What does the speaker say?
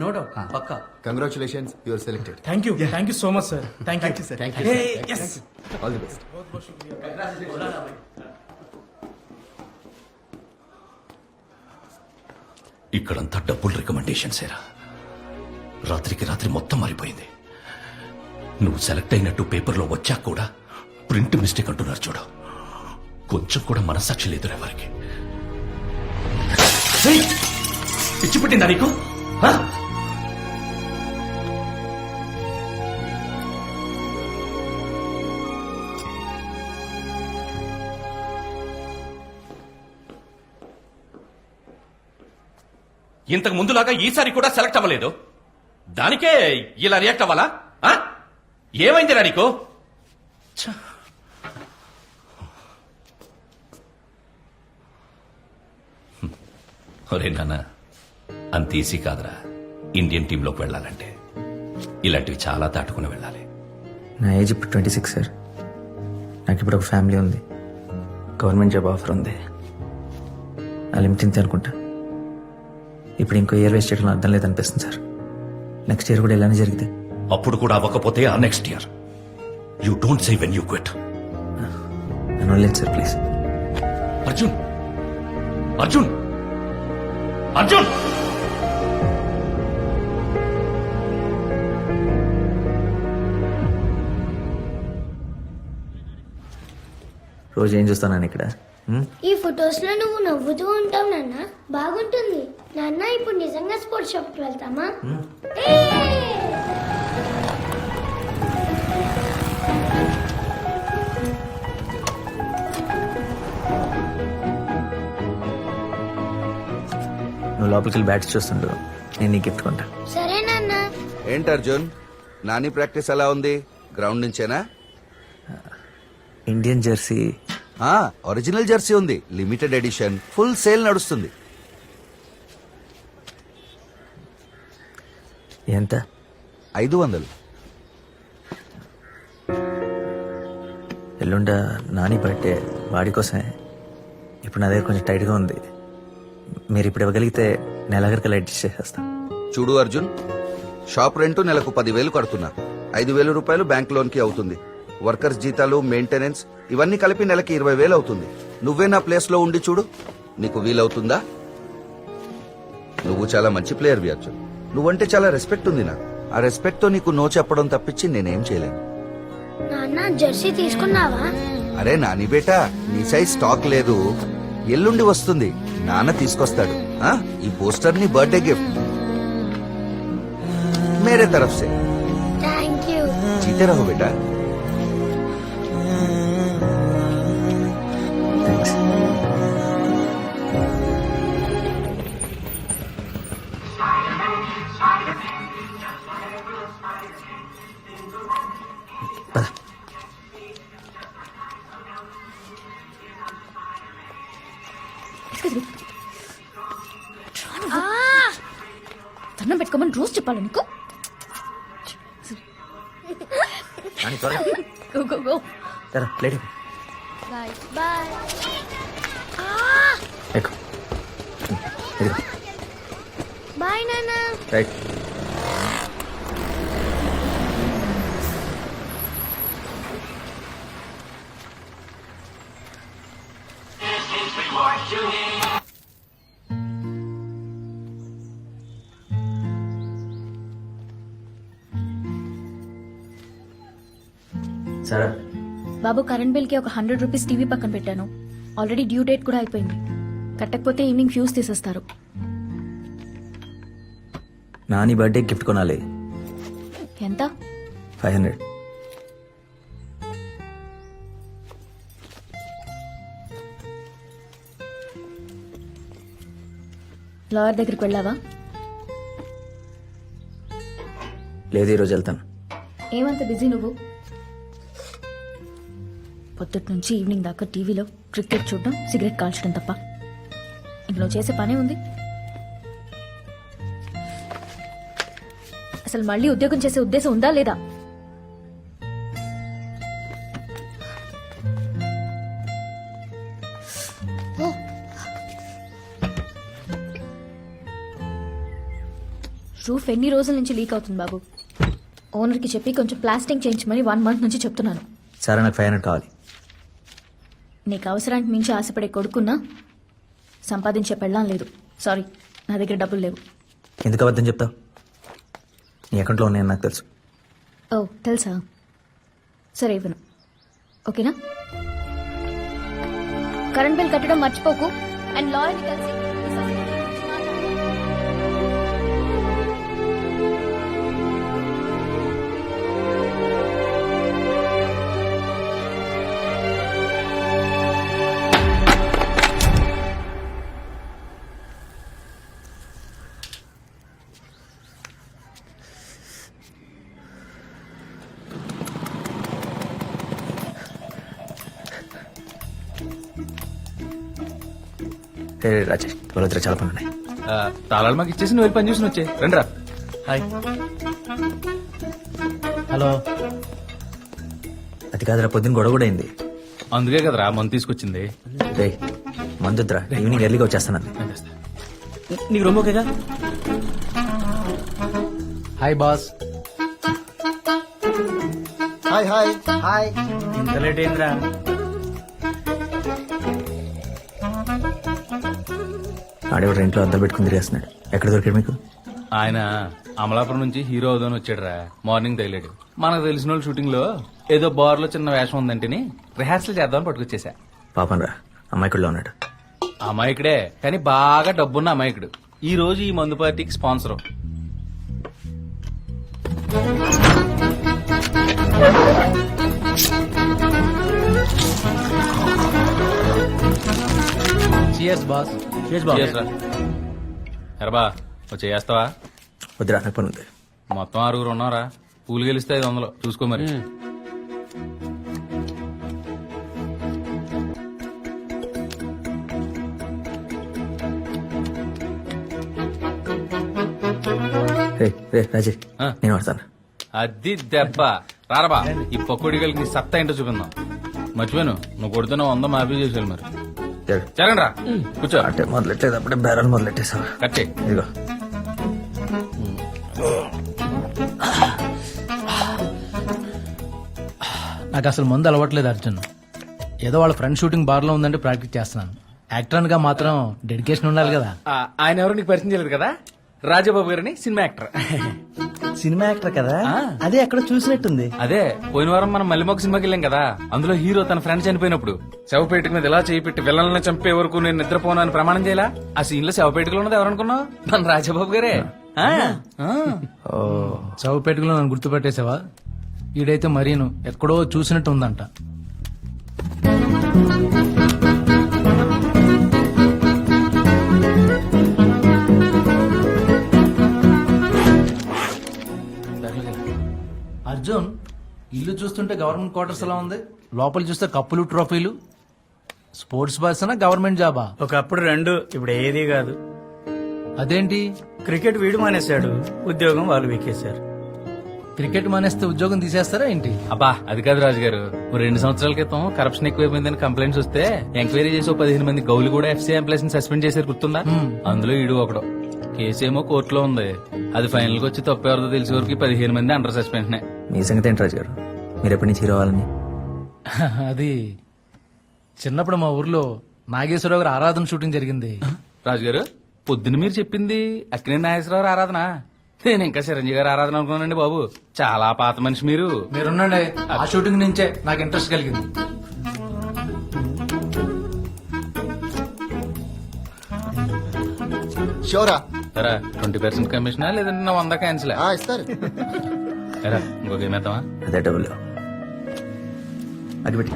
No doubt. Pakka. Congratulations your selected thank you thank you so much sir thank you sir thanks all the best ఇక్కడంతా డబ్బులు రికమెండేషన్సేరా రాత్రికి రాత్రి మొత్తం మారిపోయింది. నువ్వు సెలెక్ట్ అయినట్టు పేపర్లో వచ్చాక కూడా ప్రింట్ మిస్టేక్ అంటున్నారు చూడు. కొంచెం కూడా మనసాక్షి లేదు ఎవరికి. ఏయ్! పిచ్చి పుట్టిందా నీకు? ఆ? ఇంతకు ముందులాగా ఈసారి కూడా సెలెక్ట్ అవ్వలేదు. దానికే ఇలా రియాక్ట్ అవ్వాలా? ఆ? ఏమైందిరా నీకు? ఒరే నాన్న అంత ఈజీ కాదురా. ఇండియన్ టీంలోకి వెళ్ళాలంటే. ఇలాంటివి చాలా దాటుకుని వెళ్ళాలి. నా ఏజ్ ఇప్పుడు ట్వంటీ సిక్స్ సార్. నాకు ఇప్పుడు ఒక ఫ్యామిలీ ఉంది. గవర్నమెంట్ జాబ్ ఆఫర్ ఉంది. ఆ లిమిట్ ఇంతే అనుకుంటా. ఇప్పుడు ఇంకో ఇయర్ వేస్ట్ చేయడం అర్థం లేదనిపిస్తుంది సార్. నెక్స్ట్ ఇయర్ కూడా ఇలానే జరిగితే. అప్పుడు కూడా అవ్వకపోతే ఆ next year. You don't say when you quit. వదిలేదు సార్ ప్లీజ్. అర్జున్! అర్జున్! అర్జున్! రోజు ఏం చూస్తాను ఇక్కడ? ఈ ఫొటోస్లో నువ్వు నవ్వుతూ ఉంటావు నాన్న. బాగుంటుంది. నాన్న ఇప్పుడు నిజంగా స్పోర్ట్స్ షాప్కి వెళ్తామా నువ్వు లోపలికి బ్యాట్స్ చూస్తుండు. నేను నీ గిఫ్ట్ కొంటా సరే నాన్న. ఏంటి అర్జున్? నాని ప్రాక్టీస్ ఎలా ఉంది? గ్రౌండ్ నుంచేనా? Indian jersey. ఆ, ఒరిజినల్ జెర్సీ ఉంది. Limited edition. ఫుల్ సేల్ నడుస్తుంది. ఎంత? ఐదు వందలు. ఎల్లుండ నాని బర్త్డే. వాడి కోసమే. ఇప్పుడు నా దగ్గర కొంచెం టైట్గా ఉంది. మీరు ఇప్పుడు ఇవ్వగలిగితే నెలగరికి అడ్జస్ట్ చేసేస్తా చూడు అర్జున్ షాప్ రెంట్ నెలకు పదివేలు కడుతున్నా ఐదు వేలు రూపాయలు బ్యాంక్ లోన్కి అవుతుంది. వర్కర్స్ జీతాలు మెయింటెనెన్స్ ఇవన్నీ కలిపి నెలకి ఇరవై వేలు అవుతుంది. నువ్వే నా ప్లేస్లో ఉండి చూడు. నీకు వీలవుతుందా? నువ్వు చాలా మంచి ప్లేయర్ అర్జున్. నువ్వంటే చాలా రెస్పెక్ట్ ఉంది నాకు. ఆ రెస్పెక్ట్తో నీకు నో చెప్పడం తప్పించి నేనేం చేయలేను. నాన్న జెర్సీ తీసుకున్నావా? అరే నాని బేటా నీ సైజ్ స్టాక్ లేదు. ఎల్లుండి వస్తుంది. నాన్న తీసుకొస్తాడు. ఆ? ఈ పోస్టర్ని బర్త్డే గిఫ్ట్. Mm. మేరే తరఫ్ సే. బేటా. చెప్పాలి నీకు? Go go go late bye bye bye నాన్న. రైట్. సరే. బాబు కరెంట్ బిల్కి ఒక హండ్రెడ్ రూపీస్ టీవీ పక్కన పెట్టాను. ఆల్రెడీ డ్యూ డేట్ కూడా అయిపోయింది. కట్టకపోతే ఈవినింగ్ ఫ్యూజ్ తీసేస్తారు. నాని బర్త్డే గిఫ్ట్ కొనాలి. ఎంత? Five hundred. లాయర్ దగ్గరికి వెళ్ళావా? లేదు ఈరోజు వెళ్తాను. ఏమంత బిజీ నువ్వు? పొద్దుటి నుంచి ఈవినింగ్ దాకా టీవీలో క్రికెట్ చూడడం సిగరెట్ కాల్చడం తప్ప. ఇంట్లో చేసే పనే ఉంది. అసలు మళ్ళీ ఉద్యోగం చేసే ఉద్దేశం ఉందా లేదా? రూఫ్ ఎన్ని రోజుల నుంచి లీక్ అవుతుంది బాబు? ఓనర్కి చెప్పి కొంచెం ప్లాస్టింగ్ చేయించమని వన్ మంత్ నుంచి చెప్తున్నాను. సరే నాకు ఫైవ్ హండ్రెడ్ కావాలి. నీకు అవసరానికి మించి ఆశపడే కొడుకున్నా సంపాదించే పెళ్ళం లేదు. సారీ నా దగ్గర డబ్బులు లేవు. ఎందుకు అబద్ధం చెప్తావు? నీ అకౌంట్లో ఉన్నాయని నాకు తెలుసు. ఓ తెలుసా? సరే ఇవ్వను. ఓకేనా? కరెంట్ బిల్ కట్టడం మర్చిపోకు. అండ్ లాయర్ని కలిసి రాజేష్ వాళ్ళ దగ్గర చాలా ఆ, తాళాలు మాకు ఇచ్చేసి నువ్వు వెళ్ళి పని చూసి వచ్చే. రండి రా. హాయ్. హలో. అది కాదురా పొద్దున్న గొడవ కూడా అయింది. అందుకే కదరా మందు తీసుకొచ్చింది. రే మందుద్రా ఈవినింగ్ ఎర్లీగా వచ్చేస్తానంది నీకు రొమ్మ ఓకేగా? Hi boss. Hi hi. Hi ఇంత లేట్ ఏంద్రా ఆడేవాడు ఇంట్లో అద్దలు పెట్టుకుని తిరిగేస్తున్నాడు. ఎక్కడ దొరికాడు మీకు? ఆయన అమలాపురం నుంచి హీరో అవుదాని వచ్చాడురా. మార్నింగ్ తగిలాడు. మనకు తెలిసిన వాళ్ళు షూటింగ్లో ఏదో బార్లో చిన్న వేషం ఉందంటేని రిహార్సల్ చేద్దామని పట్టుకొచ్చేసా. పాపం రా అమ్మాయికుడిలో ఉన్నాడు. అమాయకుడే కానీ బాగా డబ్బున్న అమాయకుడు ఈ రోజు ఈ మందు పార్టీకి స్పాన్సర్. చియర్స్ బాస్ ఎరబా వచ్చి చేస్తావా? వద్దురా నాకు పని ఉంది మొత్తం ఆరుగురు ఉన్నారా? పూలు గెలిస్తే ఐదు వందలు. చూసుకో మరి. రే రే రాజేష్ ఆ. నేను వాడతాను అది దెబ్బ. రారబా ఈ పకోడిగలకి నీ సత్తా ఏంటో చూపిందాం. మర్చిపోయాను. నువ్వు కొడుతున్న వంద మాఫీ చేసాను మరి. జరగండి రా కూర్చో అంటే మొదలెట్టేది అప్పుడే బేరాలు మొదలెట్టేసావా కట్ చేయి ఇదిగో నాకు అసలు మందు అలవాట్లేదు అర్జున్. ఏదో వాళ్ళ ఫ్రెండ్ షూటింగ్ బార్లో ఉందంటే ప్రాక్టీస్ చేస్తున్నాను. యాక్టర్గా మాత్రం డెడికేషన్ ఉండాలి కదా. ఆ, ఆయన ఎవరు నీకు పరిచయం చేయలేదు కదా? రాజబాబు గారిని సినిమా యాక్టర్. సినిమా యాక్టర్ కదా? అదే ఎక్కడ చూసినట్టుంది. అదే పోయిన వారం మనం మల్లిమొక్క సినిమాకి వెళ్ళాం కదా. అందులో హీరో తన ఫ్రెండ్ చనిపోయినప్పుడు. శవపేటిక మీద ఇలా చేయి పెట్టి విల్లల్ని చంపే వరకు నేను నిద్రపోను అని ప్రమాణం చేయాలా? ఆ సీన్లో శవపేటికలో ఉన్నది ఎవరనుకున్నావు? మన రాజబాబు గారే. ఆ, ఆ. చౌపేటలో నన్ను గుర్తుపెట్టేసావా ఈడైతే మరీను. ఎక్కడో చూసినట్టు ఉందంట. అర్జున్ ఇల్లు చూస్తుంటే గవర్నమెంట్ క్వార్టర్స్ ఎలా ఉంది? లోపల చూస్తే కప్పులు ట్రోఫీలు. స్పోర్ట్స్ పర్సనా గవర్నమెంట్ జాబా? ఒకప్పుడు రెండు ఇప్పుడు ఏది కాదు. అదేంటి? క్రికెట్ వీడు మానేశాడు ఉద్యోగం వాళ్ళు వీకేశారు. క్రికెట్ మానేస్తే ఉద్యోగం తీసేస్తారా ఏంటి? అబ్బా అది కాదు రాజు గారు రెండు సంవత్సరాల క్రితం కరప్షన్ ఎక్కువైపోయిందని కంప్లైంట్స్ వస్తే ఎంక్వైరీ చేసి పదిహేను మంది గౌలు కూడా ఎఫ్సీ ఎంప్లాయీస్ని సస్పెండ్ చేశారు గుర్తుందా? అందులో ఈడు ఒకడు. కేసు ఏమో కోర్టులో ఉంది. అది ఫైనల్కి వచ్చి తప్పు ఎవరిదో తెలిసే వరకు పదిహేను మంది అండర్ సస్పెన్షన్ మీ సంగతి ఏంటి రాజు గారు మీరు ఎప్పటి నుంచి హీరో అవ్వాలని? అది చిన్నప్పుడు మా ఊర్లో నాగేశ్వరరావు గారి ఆరాధన షూటింగ్ జరిగింది. రాజు గారు పొద్దున్న మీరు చెప్పింది అక్కినే నాగేశ్వరరావు ఆరాధన. నేను ఇంకా చిరంజీవి గారు ఆరాధన అనుకున్నానండి బాబు. చాలా పాత మనిషి మీరు. మీరున్నండి ఆ షూటింగ్ నుంచే నాకు ఇంట్రెస్ట్ కలిగింది. షోరా? సరే ట్వంటీ పర్సెంట్ కమిషనా లేదంటే నా వంద క్యాన్సిల్ ఆ, ఇస్తారు ఇంకో గేమ్ వేద్దామా అదే డబ్బులు అడిపెట్టి